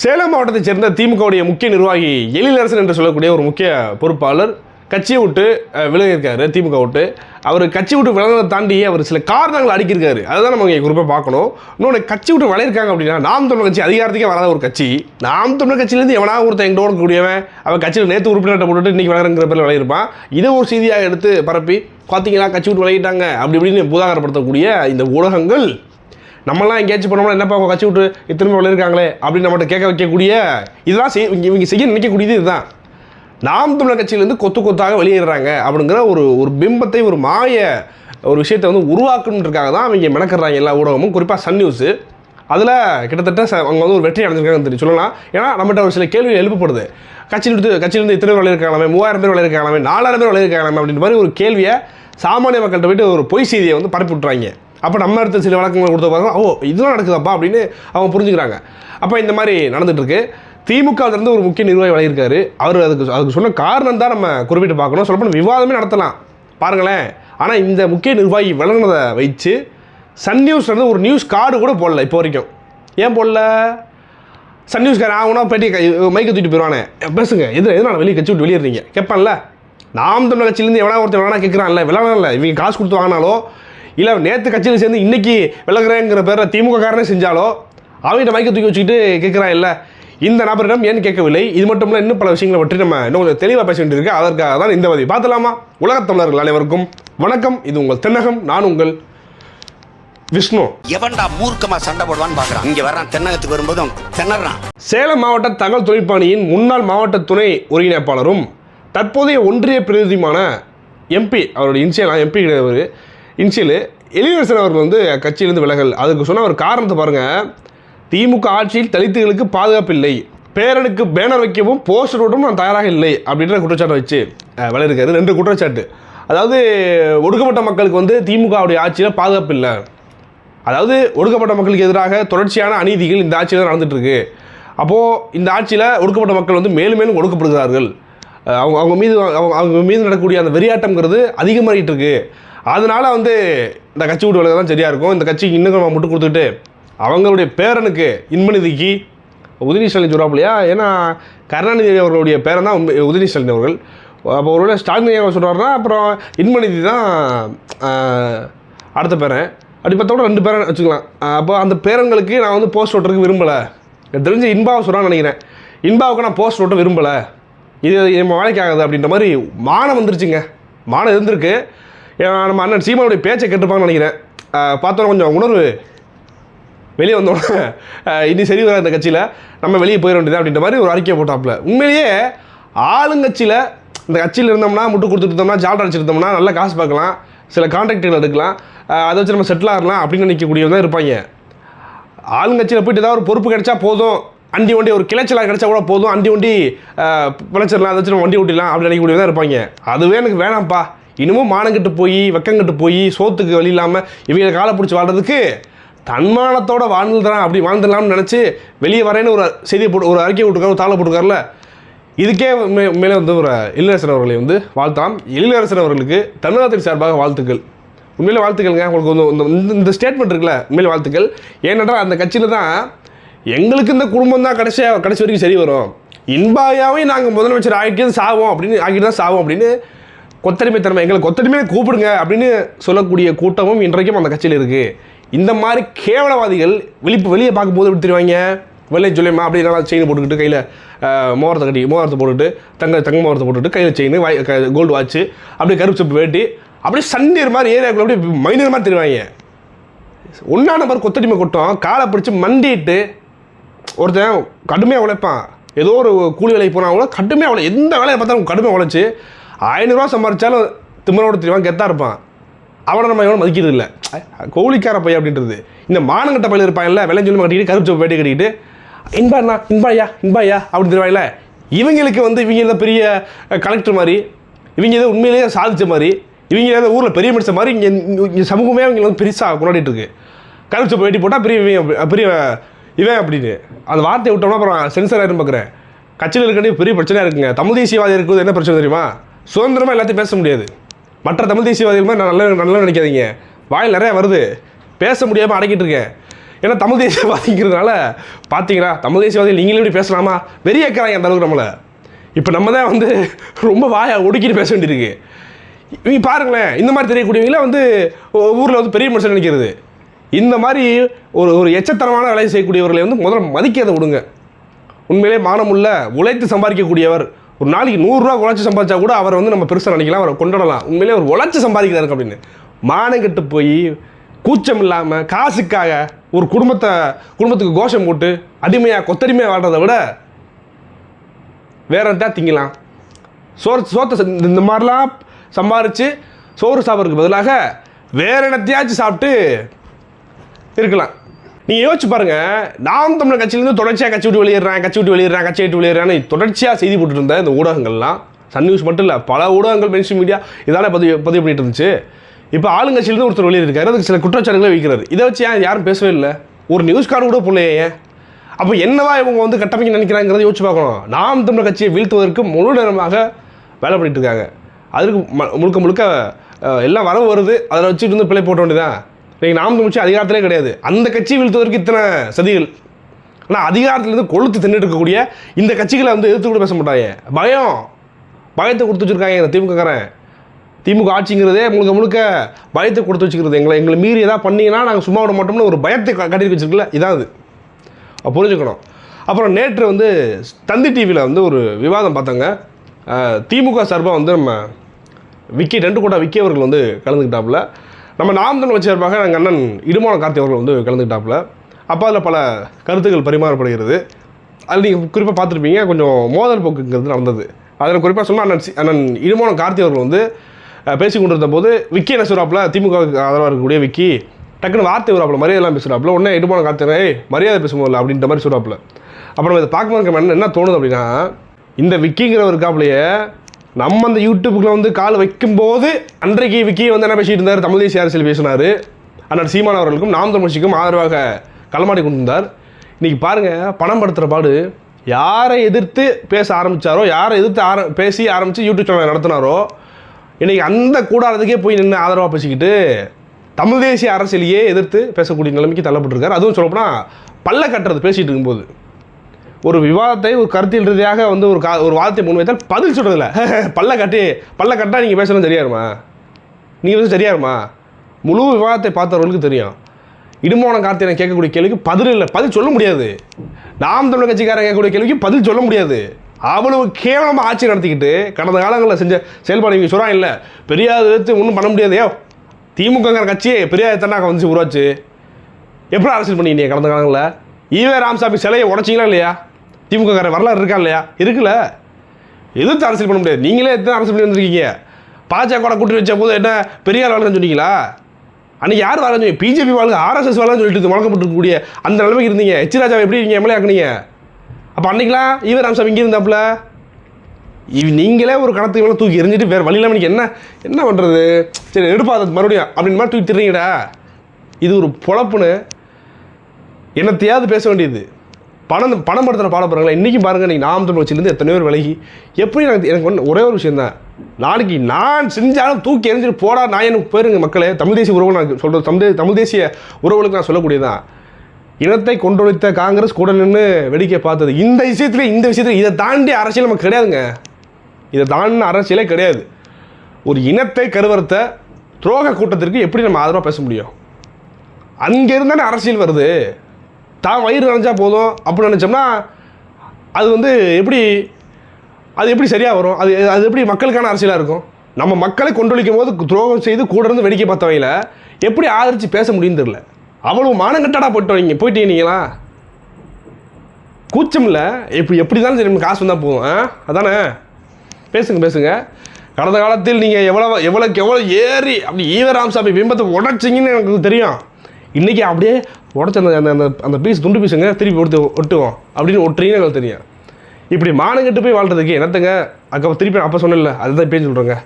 சேலம் மாவட்டத்தைச் சேர்ந்த திமுகவுடைய முக்கிய நிர்வாகி எழிலரசன் என்று சொல்லக்கூடிய ஒரு முக்கிய பொறுப்பாளர் கட்சியை விட்டு விலகியிருக்காரு திமுக விட்டு. அவர் கட்சி விட்டு விலகிறத தாண்டி அவர் சில காரணங்கள் அடிக்கிருக்காரு. அதுதான் நம்ம இங்கே குறிப்பாக பார்க்கணும். இன்னொன்று கட்சி விட்டு விளையிருக்காங்க அப்படின்னா நாம் தமிழர் கட்சி அதிகாரத்துக்கே வராத ஒரு கட்சி. நாம் தமிழர் கட்சியிலேருந்து எவனா ஒருத்தன் எங்களோட கூடியவன் அவன் கட்சியில் நேற்று உறுப்பினர்கிட்ட போட்டுட்டு இன்றைக்கி விளையாடுங்கிற பேர் விளையிருப்பான் இதை ஒரு செய்தியாக எடுத்து பரப்பி பார்த்தீங்கன்னா கட்சி விட்டு விளையிட்டாங்க அப்படி இப்படின்னு பூதாகரப்படுத்தக்கூடிய இந்த ஊடகங்கள் நம்மளாம் எங்கேயாச்சும் பண்ணோம்னா என்னப்பா அவங்க கட்சி விட்டு இத்தனை விளையிருக்காங்களே அப்படின்னு நம்மகிட்ட கேட்க வைக்கக்கூடிய இதெல்லாம் செய் இவங்க இவங்க செய்ய நினைக்கக்கூடியது இதுதான். நாம் தமிழர் கட்சியிலேருந்து கொத்து கொத்தாக வெளியேறாங்க அப்படிங்கிற ஒரு ஒரு பிம்பத்தை ஒரு மாய ஒரு விஷயத்தை வந்து உருவாக்கணுன்றதுக்காக தான் அவங்க மெனக்கிறாங்க எல்லா ஊடகமும். குறிப்பாக சன் நியூஸு அதில் கிட்டத்தட்ட ச- அவங்க வந்து ஒரு வெற்றி அடைஞ்சிருக்காங்கன்னு தெரியும். சொல்லலாம். ஏன்னா நம்மகிட்ட ஒரு சில கேள்விகள் எழுப்பப்படுது. கட்சியில் எடுத்து கட்சியிலிருந்து இத்தனை பேர் விளையிருக்காங்களாமே மூவாயிரம் பேர் விளையிருக்காங்களாமே நாலாயிரம் பேர் விளையிருக்காங்களாமே அப்படின்ற மாதிரி ஒரு கேள்வியை சாமானிய மக்கள்கிட்ட போயிட்டு ஒரு பொய் செய்தியை வந்து பரப்பி விட்றாங்க அப்போ நம்ம எடுத்த சில வழக்கங்கள் கொடுத்த பாருங்க ஓ இதெல்லாம் நடக்குதாப்பா அப்படின்னு அவங்க புரிஞ்சுக்கிறாங்க. அப்போ இந்த மாதிரி நடந்துட்டு இருக்கு திமுக ஒரு முக்கிய நிர்வாகி வழங்கியிருக்காரு. அவர் அதுக்கு அதுக்கு சொன்ன காரணம் தான் நம்ம குறிப்பிட்டு பார்க்கணும். சொல்லப்போனால் விவாதமே நடத்தலாம். பாருங்களேன். ஆனால் இந்த முக்கிய நிர்வாகி விளங்கினதை வச்சு சன் நியூஸ்லேருந்து ஒரு நியூஸ் கார்டு கூட போடல இப்போ வரைக்கும். ஏன் போடல? சன் நியூஸ்கார ஆகுனா பேட்டி மைக்கை தூக்கிட்டு போயிடுவானே பேசுங்க. எது நான் வெளியே கட்சி விட்டு வெளியேறீங்க? கேட்பான்ல. நாம் தமிழ் கட்சியிலேருந்து எவனா ஒருத்தர் வேணா கேட்குறான்ல. விளங்கல இவங்க காசு கொடுத்து வாங்கினாலோ இல்லை நேற்று கட்சியில் சேர்ந்து இன்னைக்கு விலகுறேங்கிற பேரில் திமுக காரனே செஞ்சாலோ அவங்ககிட்ட மைக்கை தூக்கி வச்சுக்கிட்டு கேட்குறான் இல்லை. இந்த நபரிடம் ஏன் கேட்கவில்லை? இது மட்டும் இல்லை இன்னும் பல விஷயங்களை பற்றி நம்ம இன்னும் கொஞ்சம் தெளிவாக பேச வேண்டியிருக்கு. அதற்காக தான் இந்த பதிவு. பார்த்தலாமா உலகத் தமிழர்கள் அனைவருக்கும் வணக்கம். இது உங்கள் தென்னகம் நான் உங்கள் விஷ்ணு. எவன்டா மூர்க்கமா சண்டை போடுவான்னு பாக்குறான். இங்க வர்றான் தென்னகத்துக்கு வரும்போது திணறான் சேலம் மாவட்ட தகவல் தொழில்பணியின் முன்னாள் மாவட்ட துணை ஒருங்கிணைப்பாளரும் தற்போதைய ஒன்றிய பிரதிநிதியுமான எம்பி அவருடைய இன்சியல் எம்பி கிடையாது இன்சியல் எலிவரசன் அவர்கள் வந்து கட்சியிலிருந்து விலகல். அதுக்கு சொன்ன ஒரு காரணத்தை பாருங்கள் திமுக ஆட்சியில் தலித்துகளுக்கு பாதுகாப்பு இல்லை. பேரனுக்கு பேனர் வைக்கவும் போஸ்டர் ஓட்டவும் நான் தயாராக இல்லை அப்படின்ற குற்றச்சாட்டை வச்சு விளையிருக்காரு ரெண்டு குற்றச்சாட்டு. அதாவது ஒடுக்கப்பட்ட மக்களுக்கு வந்து திமுகவுடைய ஆட்சியில் பாதுகாப்பு இல்லை. அதாவது ஒடுக்கப்பட்ட மக்களுக்கு எதிராக தொடர்ச்சியான அநீதிகள் இந்த ஆட்சியில் தான் அப்போது இந்த ஆட்சியில் ஒடுக்கப்பட்ட மக்கள் வந்து மேலும் மேலும் ஒடுக்கப்படுகிறார்கள். அவங்க அவங்க மீது அவங்க அவங்க மீது நடக்கக்கூடிய அந்த வெறியாட்டம்ங்கிறது அதிகமாகிட்டு இருக்குது அதனால வந்து இந்த கட்சி விட்டு விலக தான் சரியாக இருக்கும். இந்த கட்சிக்கு இன்னும் நம்ம முட்டு கொடுத்துட்டு அவங்களுடைய பேரனுக்கு இன்மநிதிக்கு உதிரி ஸ்டாலின் சொல்கிறாப்புலையா ஏன்னா கருணாநிதி அவர்களுடைய பேரன் தான் உதிரி ஸ்டாலின் அவர்கள். அப்போ ஒருவேளை ஸ்டாலின் அவர் சொல்கிறாருன்னா அப்புறம் இன்மநிதி தான் அடுத்த பேரன். அப்படி பார்த்தோட ரெண்டு பேரன் வச்சுக்கலாம். அப்போ அந்த பேரன்களுக்கு நான் வந்து போஸ்ட் ஓட்டுறதுக்கு விரும்பலை. எனக்கு தெரிஞ்சு இன்பாவை சொல்கிறான்னு நினைக்கிறேன். இன்பாவுக்கு நான் போஸ்ட் ஓட்ட விரும்பலை. இது நம்ம வேலைக்கு ஆகுது அப்படின்ற மாதிரி மானம் வந்துருச்சுங்க. மானம் இருந்திருக்கு. நம்ம அண்ணன் சீமானுடைய பேச்சை கேட்டுப்பாங்கன்னு நினைக்கிறேன். பார்த்தோன்னா கொஞ்சம் உணர்வு வெளியே வந்தோடனே இனி சரி வராது இந்த கட்சியில். நம்ம வெளியே போயிட வேண்டியது அப்படின்ற மாதிரி ஒரு அறிக்கை போட்டாப்புல. உண்மையிலேயே ஆளுங்கட்சியில் இந்த கட்சியில் இருந்தோம்னா முட்டு கொடுத்துட்டு இருந்தோம்னா ஜால்ரா அடிச்சிருந்தோம்னா நல்ல காசு பார்க்கலாம். சில கான்ட்ராக்டுகள் எடுக்கலாம். அதை வச்சு நம்ம செட்டில் ஆகலாம் அப்படின்னு நினைக்கக்கூடியவங்க தான் இருப்பாங்க. ஆளுங்கட்சியில் போயிட்டு ஏதாவது ஒரு பொறுப்பு கிடைச்சா போதும். அண்டி வண்டி ஒரு கிளைச்சலாக கிடச்சா கூட போதும். அண்டி வண்டி அஹ், பிழைச்சிடலாம் அதை வச்சு நம்ம வண்டி ஓட்டிடலாம் அப்படின்னு நினைக்கக்கூடியவங்க இருப்பாங்க. அதுவே எனக்கு வேணாம்ப்பா. இன்னமும் மானங்கிட்டு போய் வெக்கங்கிட்டு போய் சோத்துக்கு வழி இல்லாமல் இவங்களை காலை பிடிச்சி வாழ்றதுக்கு தன்மானத்தோட வாழ்ந்துடுறான் அப்படி வாழ்ந்துடலாம்னு நினச்சி வெளியே வரேன்னு ஒரு செய்தியை போட்டு ஒரு அறிக்கை விட்டுருக்காரு ஒரு தாளை போட்டுருக்காருல இதுக்கே மே மேலே வந்து ஒரு எழிலரசன் அவர்களை வந்து வாழ்த்தாம் எழிலரசன் அவர்களுக்கு தமிழகத்தின் சார்பாக வாழ்த்துக்கள். உண்மையிலே வாழ்த்துக்கள்ங்க. உங்களுக்கு வந்து இந்த- இந்த இந்த ஸ்டேட்மெண்ட் இருக்குல்ல உண்மையிலே வாழ்த்துக்கள். ஏனென்றால் அந்த கட்சியில் தான் எங்களுக்கு இந்த குடும்பம் தான் கடைசியாக கடைசி வரைக்கும் சரி வரும். இன்பாயாவே நாங்கள் முதலமைச்சர் ஆகிட்டு சாவோம் அப்படின்னு ஆகிட்டு தான் சாவோம் அப்படின்னு கொத்தடிமை தன்மை எங்களை கொத்தடிமையை கூப்பிடுங்க அப்படின்னு சொல்லக்கூடிய கூட்டமும் இன்றைக்கும் அந்த கட்சியில் இருக்குது இந்த மாதிரி கேவலவாதிகள் வெளிப்பு வெளியே பார்க்கும்போது எப்படி தெரிவாங்க வெள்ளை ஜூலைமா அப்படி நல்லா செயின் போட்டுக்கிட்டு கையில் மோரத்தை கட்டி மோரத்தை போட்டுட்டு தங்க தங்க மோரத்தை போட்டுட்டு கையில் செயின் வாய் கோல்டு வாட்ச்சு அப்படியே கருப்பு செப்பு வேட்டி அப்படியே சண்டீர் மாதிரி ஏரியாக்குள்ள அப்படியே மைனர் மாதிரி தெரிவாங்க ஒன்றா நம்பர் கொத்தடிமை கொட்டம் காலை பிடிச்சி மண்டிட்டு ஒருத்தன் கடுமையாக உழைப்பான். ஏதோ ஒரு கூலி வேலைக்கு போனால் கூட கடுமையாக உழை எந்த வேலையை பார்த்தாலும் கடுமையாக உழைச்சி ஐநூறுரூவா சம்பாரிச்சாலும் திம்மனோட தெரிவான் கெத்தாக இருப்பான். அவனை நம்ம எவனும் மதிக்கிறது இல்லை கோழிக்கார பையன் அப்படின்றது. இந்த மானங்கட்ட பையன் இருப்பாங்கல்ல வெள்ளஞ்சொல்லி கட்டிக்கிட்டு கருப்பு சோப்பு வேட்டி கட்டிக்கிட்டு இன்பாண்ணா இன்பாயா இன்பாயா அப்படின்னு தெரிவாயில்ல இவங்களுக்கு வந்து இவங்க இந்த பெரிய கலெக்டர் மாதிரி இவங்க ஏதோ உண்மையிலேயே சாதித்த மாதிரி இவங்க ஏதோ ஊரில் பெரிய மனுஷன் மாதிரி இங்கே இங்கே சமூகமே அவங்க வந்து பெருசாக கொண்டாடிட்டு இருக்கு. கருப்பு சோப்பு வேட்டி போட்டால் பெரிய இவன் பெரிய இவன் அப்படின்னு. அந்த வார்த்தையை விட்டோம்னா அப்புறம் சென்சர் ஆயிரும் பார்க்குறேன் கட்சியில் பெரிய பிரச்சனையாக இருக்குங்க. தமிழ் தேசியவாதி இருக்குது என்ன பிரச்சனை தெரியுமா? சுதந்திரமாக எல்லாத்தையும் பேச முடியாது. மற்ற தமிழ் தேசியவாதிகள் மாதிரி நான் நல்ல நல்லா நினைக்காதீங்க. வாயில் நிறையா வருது. பேச முடியாமல் அடக்கிட்டு இருக்கேன். ஏன்னா தமிழ் தேசியவாதிங்கிறதுனால பார்த்தீங்களா தமிழ் தேசியவாதிகள் நீங்களும் இப்படி பேசலாமா? வெறியக்கிறாங்க அந்த அளவுக்கு நம்மளை. இப்போ நம்ம தான் வந்து ரொம்ப வாயை ஒடுக்கிட்டு பேச வேண்டியிருக்கு. இவங்க பாருங்களேன் இந்த மாதிரி தெரியக்கூடியவங்கள வந்து ஊரில் வந்து பெரிய மனுஷன் நினைக்கிறது. இந்த மாதிரி ஒரு ஒரு எச்சத்தனமான வேலையை செய்யக்கூடியவர்களை வந்து முதல்ல மதிக்காத விடுங்க. உண்மையிலே மானமுள்ள உழைத்து சம்பாதிக்கக்கூடியவர் ஒரு நாளைக்கு நூறுரூவா உழைச்சி சம்பாதிச்சா கூட அவரை வந்து நம்ம பெருசாக நினைக்கலாம் அவரை கொண்டாடலாம் உண்மையிலே ஒரு உழைச்சி சம்பாதிக்கிறாரு அப்படின்னு. மானங்கெட்டு போய் கூச்சம் இல்லாமல் காசுக்காக ஒரு குடும்பத்தை குடும்பத்துக்கு கோஷம் போட்டு அடிமையாக கொத்தடிமையாக வாழ்றதை விட வேற எதா திங்கலாம். சோறு சோத்தை இந்த- மாதிரிலாம் சம்பாரித்து சோறு சாப்பிட்றதுக்கு பதிலாக வேற என்னத்தையாச்சும் சாப்பிட்டு இருக்கலாம். நீங்கள் யோசிச்சு பாருங்க நாம் தமிழர் கட்சியிலேருந்து தொடர்ச்சியாக கட்சி விட்டு வெளியேறான் கட்சி விட்டு வெளியேறான் கட்சி விட்டு வெளியேறான்னு தொடர்ச்சியாக செய்தி போட்டுட்டு இருந்த இந்த ஊடகங்கள்லாம் சன் நியூஸ் மட்டும் இல்லை பல ஊடகங்கள் மென்ஷன் மீடியா இதான பதிவு பதிவு பண்ணிட்டு இருந்துச்சு. இப்போ ஆளுங்கட்சியிலேருந்து ஒருத்தர் வெளியிருக்காரு அதுக்கு சில குற்றச்சாட்டுகளை வைக்கிறாரு. இதை வச்சு ஏன் யாரும் பேசவே இல்லை? ஒரு நியூஸ் கார்டு கூட போடலையே ஏன்? அப்போ என்னவா இவங்க வந்து கட்டமைக்க நினைக்கிறாங்கிறத யோசிச்சு பார்க்கணும். நாம் தமிழர் கட்சியை வீழ்த்துவதற்கு முழு நேரமாக வேலை பண்ணிட்டு இருக்காங்க. அதுக்கு ம- முழுக்க முழுக்க எல்லாம் வரவு வருது. அதில் வச்சுட்டு வந்து பிள்ளை போட்ட வேண்டியதான் இன்றைக்கி நாம் முடிச்சு அதிகாரத்திலே கிடையாது. அந்த கட்சி வீழ்த்துவதற்கு இத்தனை சதிகள். ஆனால் அதிகாரத்துலேருந்து கொளுத்து தின்னுட்டு இருக்கக்கூடிய இந்த கட்சிகளை வந்து எதிர்த்து கூட பேச மாட்டாங்க பயம். பயத்தை கொடுத்து வச்சுருக்காங்க இந்த திமுகக்காரன் திமுக ஆட்சிங்கிறதே முழுக்க முழுக்க பயத்தை கொடுத்து வச்சுக்கிறது. எங்களை எங்களை மீறி ஏதாவது பண்ணீங்கன்னா நாங்கள் சும்மா விட மாட்டோம்னு ஒரு பயத்தை கட்டி வச்சுருக்கல இதான் அது புரிஞ்சுக்கணும். அப்புறம் நேற்று வந்து தந்தி டிவியில் வந்து ஒரு விவாதம் பார்த்தாங்க. திமுக சார்பாக வந்து நம்ம விக்கி ரெண்டு கோட்டா விக்கி அவர்கள் வந்து கலந்துக்கிட்டாப்புல. நம்ம நாம் தமிழ் கட்சி எங்கள் அண்ணன் இடுமான கார்த்தி அவர்கள் வந்து கலந்துக்கிட்டாப்புல. அப்போ அதில் பல கருத்துக்கள் பரிமாறப்படுகிறது. அதில் நீங்கள் குறிப்பாக பார்த்துருப்பீங்க கொஞ்சம் மோதல் போக்குங்கிறது நடந்தது. அதில் குறிப்பாக சொன்னால் அண்ணன் சி- அண்ணன் இடுமான கார்த்தி அவர்கள் வந்து பேசி கொண்டிருந்த போது விக்கி என்ன சொல்கிறாப்புல திமுக ஆதரவாக இருக்கக்கூடிய விக்கி டக்குன்னு வார்த்தை வருவாப்புல மரியாதைலாம் பேசுகிறாப்புல உடனே இடுமான கார்த்தி மரியாதை பேசும்போது அப்படின்ற மாதிரி சொல்கிறாப்புல அப்புறம் இதை பார்க்கும்போது என்ன என்ன தோணுது அப்படின்னா இந்த விக்கிங்கிறவர் இருக்காப்புலையே நம்ம அந்த யூடியூப்புக்குள்ள வந்து கால் வைக்கும்போது அன்றைக்கு விக்கி வந்து என்ன பேசிட்டு இருந்தார்? தமிழ் தேசிய அரசியல் பேசினார். அண்ணன் சீமான் அவர்களுக்கும் நாம் தமிழ்ச்சிக்கும் ஆதரவாக களமாடி கொண்டிருந்தார். இன்றைக்கி பாருங்கள் பணம் படுத்துகிற பாடு. யாரை எதிர்த்து பேச ஆரம்பிச்சாரோ யாரை எதிர்த்து ஆர பேசி ஆரம்பித்து யூடியூப் சேனல் நடத்தினாரோ இன்றைக்கி அந்த கூடாரத்துக்கே போய் நின்று ஆதரவாக பேசிக்கிட்டு தமிழ் தேசிய அரசியலையே எதிர்த்து பேசக்கூடிய நிலைமைக்கு தள்ளப்பட்டிருக்காரு. அதுவும் சொல்லப்போனால் பல்ல கட்டுறது பேசிகிட்டு இருக்கும்போது. ஒரு விவாதத்தை ஒரு கருத்தியல் ரீதியாக வந்து ஒரு கா ஒரு வாதத்தை முன்வைத்தால் பதில் சொல்கிறதில்ல பல்ல கட்டி பல்ல கட்டாக நீங்கள் பேசுறது சரியாருமா நீங்கள் வந்து சரியாருமா முழு விவாதத்தை பார்த்தவர்களுக்கு தெரியும். இடுமோன கார்த்திகை கேட்கக்கூடிய கேள்விக்கு பதில் இல்லை. பதில் சொல்ல முடியாது. நாம் தமிழ் கட்சிக்காரன் கேட்கக்கூடிய கேள்விக்கு பதில் சொல்ல முடியாது. அவ்வளவு கேவலமாக ஆட்சி நடத்திக்கிட்டு கடந்த காலங்களில் செஞ்ச செயல்பாடு இங்கே சொல்கிறான் இல்லை. பெரியார் எடுத்து ஒன்றும் பண்ண முடியாது. ஏ திமுகங்கிற கட்சியே பெரியார் தன்னாக வந்துச்சு உருவாச்சு எப்படி அரசியல் பண்ணீங்க கடந்த காலங்களில்? ஈவே ராமசாமி சிலையை உடச்சிங்களா இல்லையா? திமுக கார வரலாறு இருக்கா இல்லையா? இருக்குல்ல எதிர்த்து அரசியல் பண்ண முடியாது? நீங்களே எத்தனை அரசியல் பண்ணி வந்திருக்கீங்க? பாஜக கூட்டி வச்ச போது என்ன பெரியார் வாழ்க்கை சொன்னீங்களா? அன்னைக்கு யார் வரலாம் சொன்னீங்க? பிஜேபி வாழ்க்கை ஆர்எஸ்எஸ் வாழன்னு சொல்லிட்டு வழங்கப்பட்டிருக்கக்கூடிய அந்த நிலைமைக்கு இருந்தீங்க. எச் ராஜாவை எப்படி நீங்கள் எம்எல்ஏ ஆக்குனீங்க. அப்போ அன்னைக்கெலாம் ஈவர் ராமசாமி இங்கே இருந்தாப்புல? இவ் நீங்களே ஒரு கணத்துக்கு மேலே தூக்கி எரிஞ்சிட்டு வேறு வழி இல்லாமல் நீங்கள் என்ன என்ன பண்ணுறது சரி எடுப்பாத மறுபடியும் அப்படின்னு மாதிரி தூக்கி திரிங்கடா இது ஒரு பொழப்புன்னு என்னத்தையாவது பேச வேண்டியது. பணம் பணம் படுத்துகிற பாட போகிறாங்களா இன்றைக்கி பாருங்கள் நீங்கள் நாம் தமிழ் வச்சிலேருந்து எத்தனை பேர் விலகி எப்படி எனக்கு எனக்கு ஒன்று ஒரே ஒரு விஷயம் தான். நாளைக்கு நான் செஞ்சாலும் தூக்கி எறிஞ்சிட்டு போடா நான் எனக்கு போயிருங்க மக்களே. தமிழ் தேசிய உறவு நான் சொல்கிறது தமிழ் தமிழ் தேசிய உறவுகளுக்கு நான் சொல்லக்கூடியதான் இனத்தை கொண்டொழித்த காங்கிரஸ் கூட நின்று வேடிக்கை பார்த்தது. இந்த விஷயத்துல இந்த விஷயத்துல இதை தாண்டி அரசியல் நமக்கு கிடையாதுங்க. இதை தாண்டின அரசியலே கிடையாது. ஒரு இனத்தை கருவறுத்த துரோக கூட்டத்திற்கு எப்படி நம்ம ஆதரவாக பேச முடியும்? அங்கே இருந்தானே அரசியல் வருது. தான் வயிறு நினச்சா போதும் அப்படின்னு நினச்சோம்னா அது வந்து எப்படி அது எப்படி சரியாக வரும்? அது அது எப்படி மக்களுக்கான அரசியலாக இருக்கும்? நம்ம மக்களை கொண்டொழிக்கும் போது துரோகம் செய்து கூட இருந்து வேடிக்கை பார்த்தவையில் எப்படி ஆதரித்து பேச முடியும்னு தெரில அவ்வளோ மானங்கட்டடா போய்ட்டு வைங்க போயிட்டீங்களா நீங்களா? கூச்சம் இல்லை. எப்படி எப்படி தானே சரி காசு வந்தால் போதும். அதானே? பேசுங்க பேசுங்க. கடந்த காலத்தில் நீங்கள் எவ்வளோ எவ்வளோக்கு எவ்வளோ ஏறி அப்படி ஈவராம்சாமி பிம்பத்தை உடச்சிங்கன்னு எனக்கு தெரியும். இன்றைக்கி அப்படியே உடச்ச அந்த அந்த அந்த- அந்த பீஸ் துண்டு பீஸுங்க திருப்பி ஒட்டு ஒட்டுவோம். அப்படின்னு ஒட்டுறீங்கன்னு எங்களுக்கு தெரியும். இப்படி மானங்கிட்டு போய் வாழ்றதுக்கு என்னத்தங்க? அக்கா திருப்பி அப்போ சொன்னேன்ல அதுதான் பேச்சு சொல்கிறேங்க